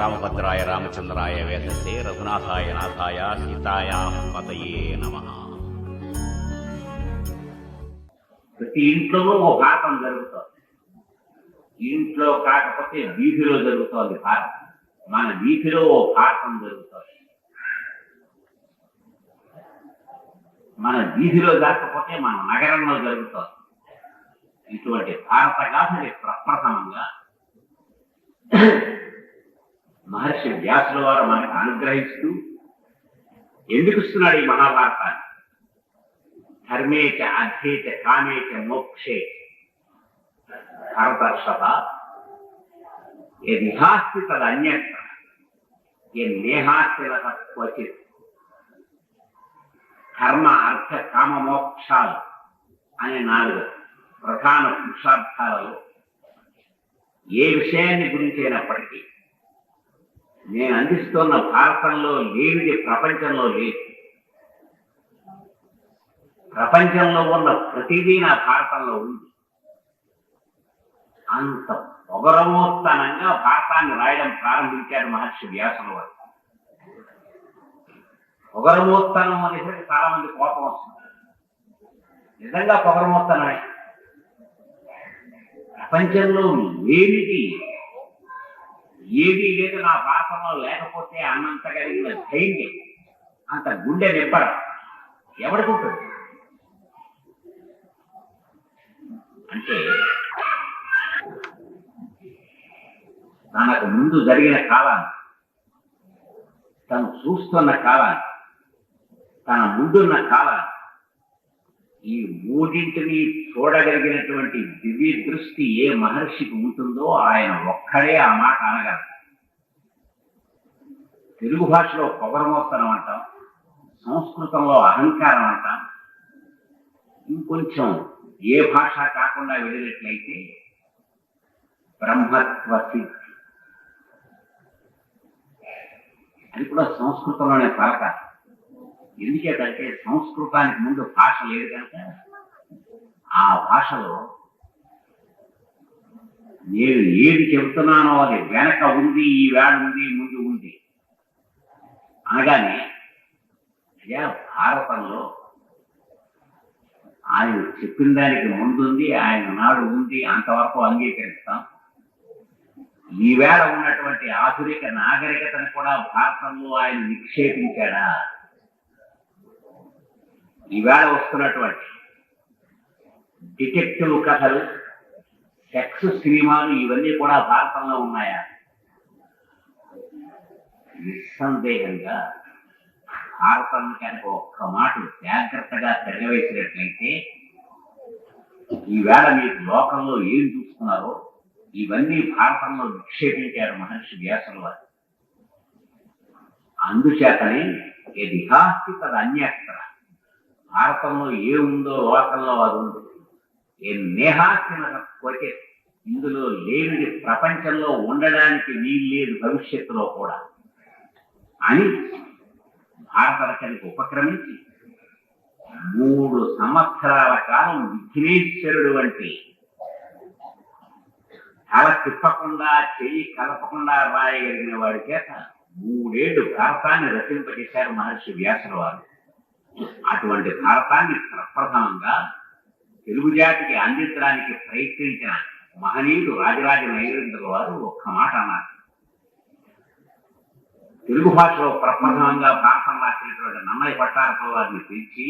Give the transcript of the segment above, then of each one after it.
రామభద్రాయ రామచంద్రాయ వేదసే రఘునాథాయ నాథాయ సీతాయ పతయే నమ. ప్రతి ఇంట్లో ఓ భారతం జరుగుతుంది. ఇంట్లో కాకపోతే వీధిలో జరుగుతుంది భారతం మన వీధిలో ఓ భారతం జరుగుతుంది. మన వీధిలో కాకపోతే మన నగరంలో జరుగుతుంది. ఇటువంటి భారత గాథని ప్రప్రథమంగా మహర్షి వ్యాసుల వారు మనకు అనుగ్రహిస్తూ ఎందుకు ఇస్తున్నాడు ఈ మహాభారతాన్ని? ధర్మే చ కామేచ కామే చ మోక్షే భరతర్షభ యదిహాస్తి తదన్యత్ర యన్నేహాస్తి క్వచిత్. ధర్మ అర్థ కామ మోక్షాలు అనే నాలుగు ప్రధాన పురుషార్థాలలో ఏ విషయాన్ని గురించి అయినప్పటికీ నేను అందిస్తున్న భారతంలో లేనిది ప్రపంచంలో లేదు. ప్రపంచంలో ఉన్న ప్రతిదీ నా భారతంలో ఉంది. అంత పొగరమోత్తనంగా భారతాన్ని రాయడం ప్రారంభించాడు మహర్షి వ్యాసుల వారు. పొగరమోత్తనం అనేసరికి చాలా మంది కోపం వస్తుంది. నిజంగా పొగరమోత్తనమే. ప్రపంచంలో లేనిది ఏది లేదు నా భారతంలో లేకపోతే అన్నంత కలిగిన ధైర్యం అంత గుండె నిబ్బర. ఎవడుకుంటుంది అంటే తనకు ముందు జరిగిన కాలాన్ని తను చూస్తున్న కాలాన్ని తన ముందున్న కాలాన్ని ఈ మూడింటిని చూడగలిగినటువంటి దివ్య దృష్టి ఏ మహర్షికి ఉంటుందో ఆయన ఒక్కడే ఆ మాట అనగలరు తెలుగు భాషలో పొగరమోత్తనం అంటాం సంస్కృతంలో అహంకారం అంటాం. ఇంకొంచెం ఏ భాష కాకుండా వెళ్ళినట్లయితే బ్రహ్మత్వ సిద్ధి. అది కూడా సంస్కృతంలోనే పలక ఎందుచేతంటే సంస్కృతానికి ముందు భాష లేదు కనుక ఆ భాషలో నేను ఏది చెబుతున్నానో అది వెనక ఉంది ఈ వేళ ఉంది ముందు ఉంది. అనగానే అయ్యా భారతంలో ఆయన చెప్పిన దానికి ముందుంది ఆయన నాడు ఉంది అంతవరకు అంగీకరిస్తాం. ఈవేళ ఉన్నటువంటి ఆధునిక నాగరికతను కూడా భారతంలో ఆయన నిక్షేపించాడా? ఈవేళ వస్తున్నటువంటి డిటెక్టివ్ కథలు సెక్స్ సినిమాలు ఇవన్నీ కూడా భారతంలో ఉన్నాయా? నిస్సందేహంగా భారతం కనుక ఒక్క మాట జాగ్రత్తగా తిరగవేసినట్లయితే ఈవేళ మీకు లోకంలో ఏం చూస్తున్నారో ఇవన్నీ భారతంలో నిక్షేపించారు మహర్షి వ్యాసుల వారు. అందుచేతనే ఇది హాస్తి అన్యత్ర భారతంలో ఏ ఉందో లోకంలో అది ఉంది ఏ నేహాస్తిన కొరికే ఇందులో లేనిది ప్రపంచంలో ఉండడానికి వీలు లేదు భవిష్యత్తులో కూడా. అని భారత రచనకు ఉపక్రమించి మూడు సంవత్సరాల కాలం విఘ్నేశ్వరుడు వంటి తల తిప్పకుండా చెయ్యి కలపకుండా రాయగలిగిన వాడి చేత మూడేళ్ళు భారతాన్ని రచింపజేశారు మహర్షి వ్యాసుల వారు అటువంటి భారతాన్ని ప్రప్రథమంగా తెలుగు జాతికి అందించడానికి ప్రయత్నించిన మహనీయుడు రాజరాజ నైవేంద్రుల వారు ఒక్క మాట అన్నారు. తెలుగు భాషలో ప్రప్రథమంగా భారతం రాసినటువంటి నన్నయ్య పట్టారప వారిని పిలిచి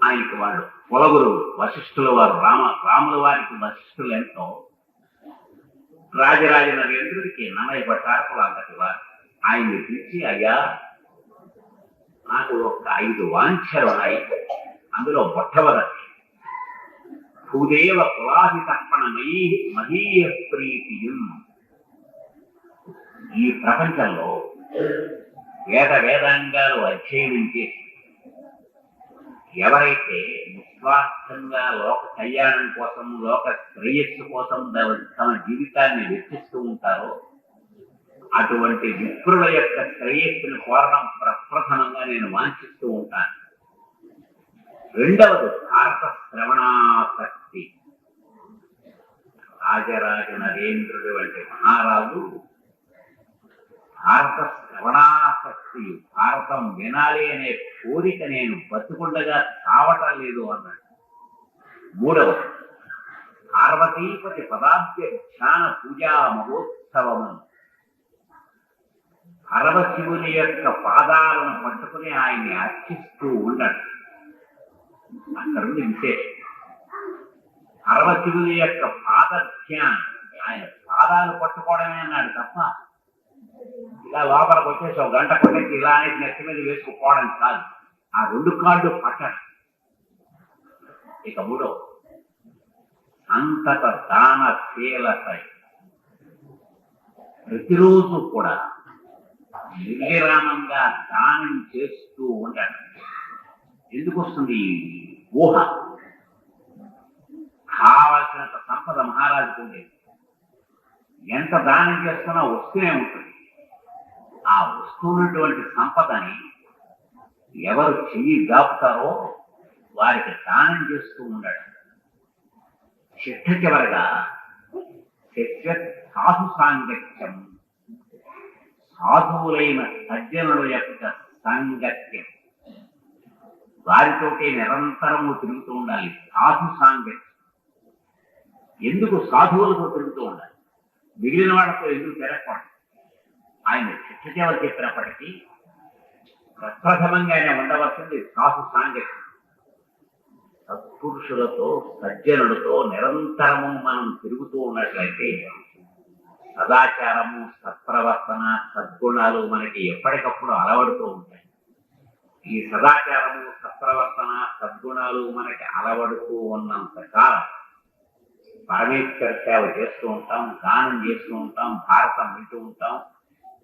ఆయనకి వాళ్ళు కులగురు వశిష్ఠుల వారు రామ రాముల వారికి వశిష్ఠులు ఎంతో రాజరాజ నరేంద్రుడికి నన్నయ్య పట్టారప అంతటి వారు. ఆయన్ని పిలిచి అయ్యా నాకు ఒక ఐదు వాంఛలు ఉన్నాయి. అందులో మొట్టమొదటి భూదేవ కులాహితర్పణ మహీయ ప్రీతియం ఈ ప్రపంచంలో వేద వేదాంగాలు అధ్యయనం చేసి ఎవరైతే నిస్వార్థంగా లోక కళ్యాణం కోసం లోక శ్రేయస్సు కోసం తమ జీవితాన్ని వెచ్చిస్తూ ఉంటారో అటువంటి విప్రుల యొక్క శ్రేయస్సును కోరడం ప్రప్రథమంగా నేను వాంఛిస్తూ ఉంటాను. రెండవది భారత శ్రవణాసక్తి. రాజరాజ నరేంద్రుడు వంటి మహారాజు భారత శ్రవణాసక్తి భారతం వినాలి అనే కోరిక నేను బతుకుండగా చావటం లేదు అన్నాడు. మూడవ పార్వతీపతి పదార్థ ధ్యాన పూజా మహోత్సవము పరమశివుని యొక్క పాదాలను పట్టుకుని ఆయన్ని అర్చిస్తూ ఉండడు అక్కడ విశేషం పరమశివుని యొక్క పాదధ్యానం ఆయన పాదాలు పట్టుకోవడమే అన్నాడు తప్ప ఇలా లోపలికి వచ్చేసి ఒక గంట కొట్టేసి ఇలా అనేది నెత్తి మీద వేసుకుపోవడం కాదు. ఆ రెండు కాళ్ళు పట్టడం. ఇక మూడో అంతట దాన శీలత ప్రతిరోజు కూడా నిర్విరామంగా దానం చేస్తూ ఉంటాడు. ఎందుకు వస్తుంది ఊహ. కావలసినంత సంపద మహారాజుకు ఉండేది ఎంత దానం చేస్తున్నా వస్తూనే ఉంటుంది. ఆ వస్తున్నటువంటి సంపదని ఎవరు చెయ్యి దాపుతారో వారికి దానం చేస్తూ ఉన్నాడు చిట్ట చివరగా సాధు సాంగత్యం సాధువులైన సజ్జనుల యొక్క సాంగత్యం. వారితో నిరంతరము తిరుగుతూ ఉండాలి. సాధు సాంగత్యం. ఎందుకు సాధువులతో తిరుగుతూ ఉండాలి? మిగిలిన వాళ్ళతో ఎందుకు తిరగకూడదు? ఆయన చిట్ట చెప్పినప్పటికీ చెప్పినప్పటికీ ప్రప్రథమంగానే ఉండవలసింది సాధు సాంగత్యం. సత్పురుషులతో సజ్జనులతో నిరంతరము మనం తిరుగుతూ ఉన్నట్లయితే సదాచారము సత్ప్రవర్తన సద్గుణాలు మనకి ఎప్పటికప్పుడు అలవడుతూ ఉంటాయి. ఈ సదాచారము సత్ప్రవర్తన సద్గుణాలు మనకి అలవడుతూ ఉన్నంత కాలం పరమేశ్వర సేవ చేస్తూ ఉంటాం దానం చేస్తూ ఉంటాం భారతం వింటూ ఉంటాం.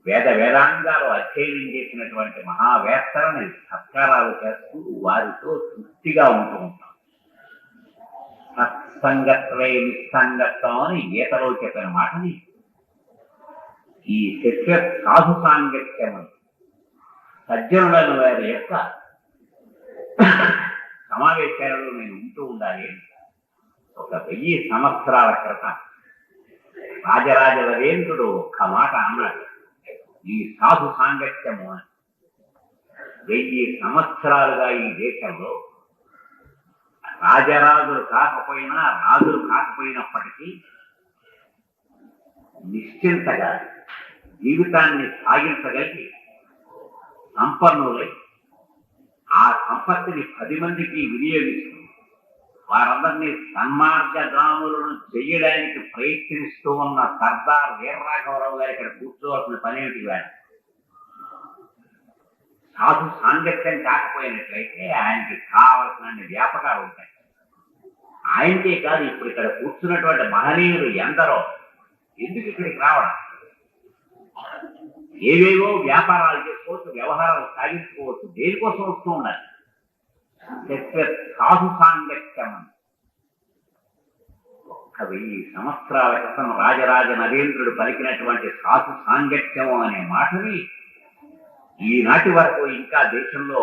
వేద వేదాంగాలు అధ్యయనం చేసినటువంటి మహావేత్తలని సత్కారాలు చేస్తూ వారితో తృప్తిగా ఉంటూ ఉంటాం. సత్సంగత్వే నిస్సంగత్వం అని గీతలో చెప్పిన మాటని ఈ శక్య సాధు సాంగత్యం. సజ్జనులను వారి యొక్క సమావేశాలలో నేను ఉంటూ ఉండాలి. ఒక వెయ్యి సంవత్సరాల క్రితం రాజరాజ వరేంద్రుడు ఒక్క మాట అన్నాడు. ఈ సాధు సాంగత్యము అని. వెయ్యి సంవత్సరాలుగా ఈ దేశంలో రాజరాజులు కాకపోయినా రాజులు కాకపోయినప్పటికీ నిశ్చింతగా జీవితాన్ని సాగించగలిగి సంపన్నులై ఆ సంపత్తిని పది మందికి వినియోగిస్తూ వారందరినీ సన్మార్గగాములను చెయ్యడానికి ప్రయత్నిస్తూ ఉన్న సర్దార్ వీరరాఘవరావు గారు ఇక్కడ కూర్చోవలసిన పని ఏమిటి వాడు సాధు సాంగత్యం కాకపోయినట్లయితే ఆయనకి కావలసిన వ్యాపకాలు ఉంటాయి. ఆయనకే కాదు ఇప్పుడు ఇక్కడ కూర్చున్నటువంటి మహనీయులు ఎందరో ఎందుకు ఇక్కడికి రావడం? ఏవేవో వ్యాపారాలు చేసుకోవచ్చు వ్యవహారాలు సాగించుకోవచ్చు దేనికోసం వస్తూ ఉండాలి? సాధు సాంగత్యం ఒక్క వెయ్యి సంవత్సరాల క్రితం రాజరాజ నరేంద్రుడు పలికినటువంటి సాధు సాంగత్యం అనే మాటని ఈనాటి వరకు ఇంకా దేశంలో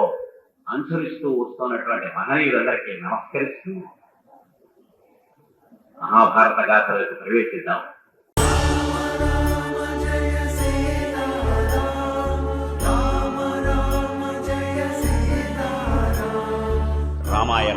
అనుసరిస్తూ వస్తున్నటువంటి మహనీయులందరికీ నమస్కరిస్తూ మహాభారత గాథలకు ప్రవేశిద్దాం.